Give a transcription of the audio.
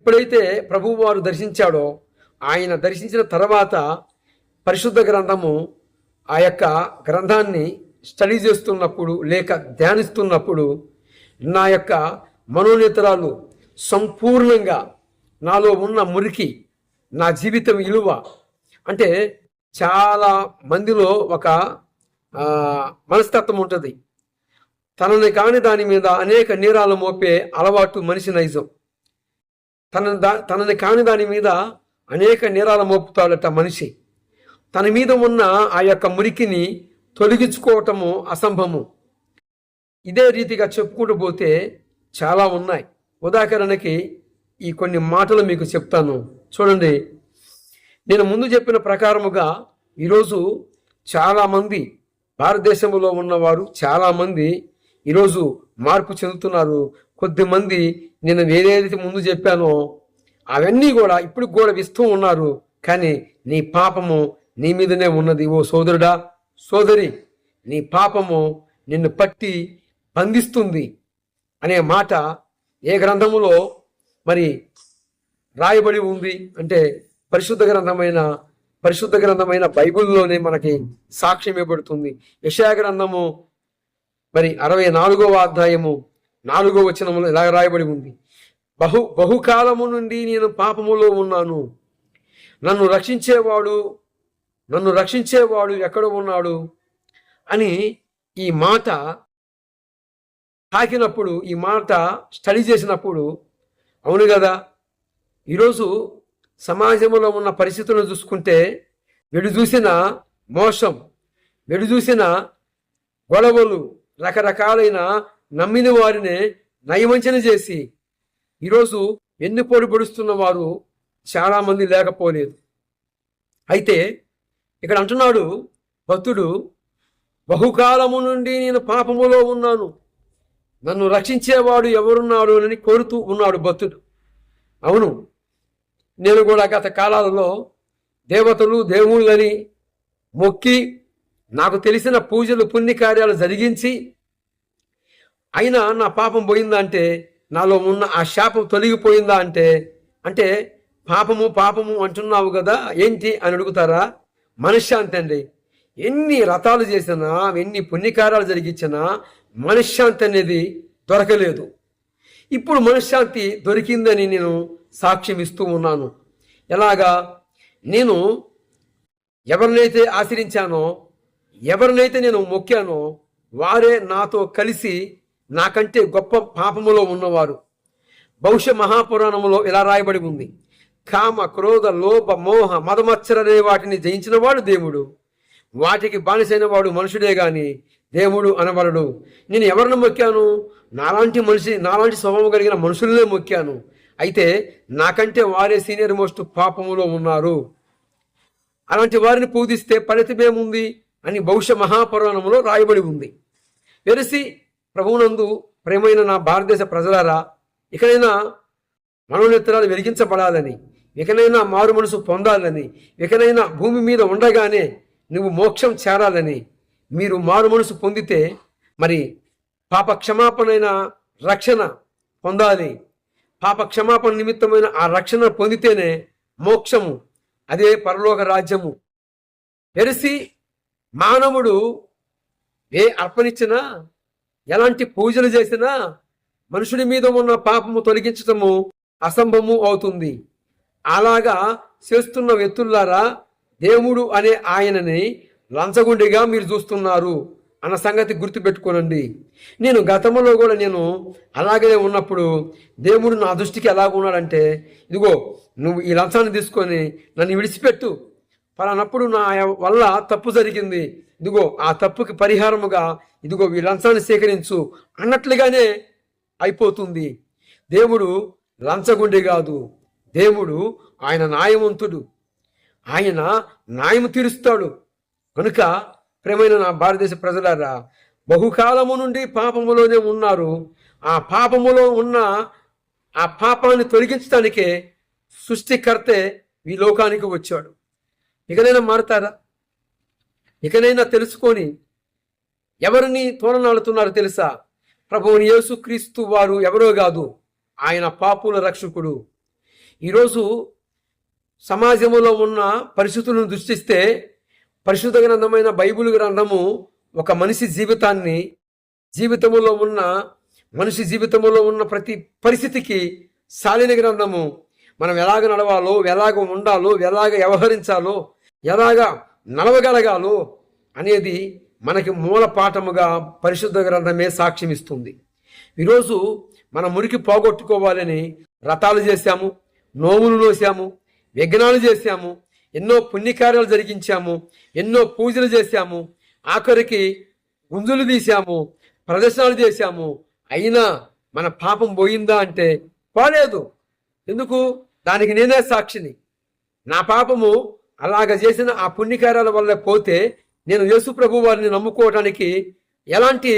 ఎప్పుడైతే ప్రభువు వారు దర్శించాడో ఆయన దర్శించిన తర్వాత పరిశుద్ధ గ్రంథము ఆ యొక్క గ్రంథాన్ని స్టడీ చేస్తున్నప్పుడు లేక ధ్యానిస్తున్నప్పుడు నా యొక్క మనోనేతరాలు సంపూర్ణంగా నాలో ఉన్న మురికి నా జీవితం విలువ అంటే చాలా మందిలో ఒక మనస్తత్వం ఉంటుంది. తనని కాని దాని మీద అనేక నేరాలు మోపే అలవాటు మనిషి నైజం. తన దా తనని కాని దాని మీద అనేక నేరాలు మోపుతాడట మనిషి. తన మీద ఉన్న ఆ యొక్క మురికిని తొలగించుకోవటము అసంభవము. ఇదే రీతిగా చెప్పుకుంటూ పోతే చాలా ఉన్నాయి. ఉదాహరణకి ఈ కొన్ని మాటలు మీకు చెప్తాను. చూడండి. నేను ముందు చెప్పిన ప్రకారముగా ఈరోజు చాలామంది భారతదేశంలో ఉన్నవారు చాలామంది ఈరోజు మార్పు చెందుతున్నారు. కొద్దిమంది నేను నేనేదైతే ముందు చెప్పానో అవన్నీ కూడా ఇప్పుడు కూడా విస్తూ ఉన్నారు. కానీ నీ పాపము నీ మీదనే ఉన్నది. ఓ సోదరుడా సోదరి నీ పాపము నిన్ను పట్టి బంధిస్తుంది అనే మాట ఏ గ్రంథములో మరి రాయబడి ఉంది అంటే పరిశుద్ధ గ్రంథమైన పరిశుద్ధ గ్రంథమైన బైబిల్లోనే మనకి సాక్ష్యం ఇవ్వబడుతుంది. యశా గ్రంథము మరి అరవై నాలుగవ అధ్యాయము నాలుగో వచనంలో ఇలా రాయబడి ఉంది. బహు బహుకాలము నుండి నేను పాపములో ఉన్నాను. నన్ను రక్షించేవాడు నన్ను రక్షించేవాడు ఎక్కడ ఉన్నాడు? అని ఈ మాట తాకినప్పుడు ఈ మాట స్టడీ చేసినప్పుడు అవును కదా? ఈరోజు సమాజంలో ఉన్న పరిస్థితులను చూసుకుంటే వెడు చూసిన మోసం వెడు చూసిన గొడవలు రకరకాలైన నమ్మిన వారిని నయవంచన చేసి ఈరోజు ఎన్నిపోటు పొడుస్తున్న వారు చాలామంది లేకపోలేదు. అయితే ఇక్కడ అంటున్నాడు భక్తుడు బహుకాలము నుండి నేను పాపములో ఉన్నాను. నన్ను రక్షించేవాడు ఎవరున్నాడు అని కోరుతూ ఉన్నాడు భక్తుడు. అవును నేను కూడా గత కాలాలలో దేవతలు దేవుళ్ళని మొక్కి నాకు తెలిసిన పూజలు పుణ్యకార్యాలు జరిగించి అయినా నా పాపం పోయిందా అంటే నాలో ఉన్న ఆ శాపం తొలగిపోయిందా అంటే అంటే పాపము పాపము అంటున్నావు కదా ఏంటి అని అడుగుతారా? మనశ్శాంతి అండి. ఎన్ని రథాలు చేసినా ఎన్ని పుణ్యకార్యాలు జరిగించినా మనశ్శాంతి అనేది దొరకలేదు. ఇప్పుడు మనశ్శాంతి దొరికిందని నేను సాక్ష్యం ఇస్తూ ఉన్నాను. ఎలాగా? నేను ఎవరినైతే ఆశ్రయించానో ఎవరినైతే నేను మొక్కానో వారే నాతో కలిసి నాకంటే గొప్ప పాపములో ఉన్నవారు. బహుశ మహాపురాణములో ఇలా రాయబడి ఉంది. కామ క్రోధ లోభ మోహ మదమచ్చరనే వాటిని జయించినవాడు దేవుడు. వాటికి బానిసైన వాడు మనుషుడే గాని దేవుడు అనబడడు. నేను ఎవరిని మొక్కాను? నాలాంటి మనిషి నాలాంటి స్వభావం కలిగిన మనుషులనే మొక్కాను. అయితే నాకంటే వారే సీనియర్ మోస్ట్ పాపములో ఉన్నారు. అలాంటి వారిని పూజిస్తే ఫలితమేముంది? అని బహుశ మహాపురాణంలో రాయబడి ఉంది. వెరసి ప్రభువునందు ప్రేమైన నా భారతదేశ ప్రజలారా ఇకనైనా మనోనేత్రాలు వెలిగించబడాలని ఇకనైనా మారు మనసు పొందాలని ఇకనైనా భూమి మీద ఉండగానే నువ్వు మోక్షం చేరాలని మీరు మారు మనసు పొందితే మరి పాప క్షమాపణైన రక్షణ పొందాలి. పాప క్షమాపణ నిమిత్తమైన ఆ రక్షణ పొందితేనే మోక్షము అదే పరలోక రాజ్యము. తెలిసి మానవుడు ఏ అర్పణిచ్చినా ఎలాంటి పూజలు చేసినా మనుషుడి మీద ఉన్న పాపము తొలగించటము అసంభవము అవుతుంది. అలాగా చేస్తున్న వ్యక్తులారా దేవుడు అనే ఆయనని లంచగుండిగా మీరు చూస్తున్నారు అన్న సంగతి గుర్తుపెట్టుకోనండి. నేను గతంలో కూడా నేను అలాగనే ఉన్నప్పుడు దేవుడు నా దృష్టికి ఎలాగ ఉన్నాడంటే ఇదిగో నువ్వు ఈ లంచాన్ని తీసుకొని నన్ను విడిచిపెట్టు. పలానప్పుడు నా వల్ల తప్పు జరిగింది. ఇదిగో ఆ తప్పుకి పరిహారముగా ఇదిగో ఈ లంచాన్ని సేకరించు అన్నట్లుగానే అయిపోతుంది. దేవుడు లంచగుండి కాదు. దేవుడు ఆయన న్యాయవంతుడు. ఆయన న్యాయం తీరుస్తాడు. కనుక ప్రేమైన నా భారతదేశ ప్రజలారా బహుకాలము నుండి పాపములోనే ఉన్నారు. ఆ పాపములో ఉన్న ఆ పాపాన్ని తొలగించడానికే సృష్టికర్తే ఈ లోకానికి వచ్చాడు. ఇకనైనా మారుతారా? ఇకనైనా తెలుసుకొని ఎవరిని తోలనాడుతున్నారో తెలుసా? ప్రభువుని యేసుక్రీస్తు వారు ఎవరో కాదు ఆయన పాపుల రక్షకుడు. ఈరోజు సమాజంలో ఉన్న పరిస్థితులను దృష్టిస్తే పరిశుద్ధ గ్రంథమైన బైబిల్ గ్రంథము ఒక మనిషి జీవితాన్ని జీవితంలో ఉన్న మనిషి జీవితంలో ఉన్న ప్రతి పరిస్థితికి సాలిన గ్రంథము. మనం ఎలాగ నడవాలో ఎలాగ ఉండాలో ఎలాగ వ్యవహరించాలో ఎలాగ నడవగలగాలో అనేది మనకి మూల పాఠముగా పరిశుద్ధ గ్రంథమే సాక్ష్యం ఇస్తుంది ఈరోజు మన మురికి పోగొట్టుకోవాలని రథాలు చేశాము నోములు నోసాము యజ్ఞాలు చేశాము ఎన్నో పుణ్యకార్యాలు జరిగించాము ఎన్నో పూజలు చేశాము ఆఖరికి గుంజులు తీశాము ప్రదర్శనలు చేశాము. అయినా మన పాపం పోయిందా అంటే పోలేదు. ఎందుకు? దానికి నేనే సాక్షిని. నా పాపము అలాగ చేసిన ఆ పుణ్యకార్యాల వల్ల పోతే నేను యేసు ప్రభు వారిని నమ్ముకోవటానికి ఎలాంటి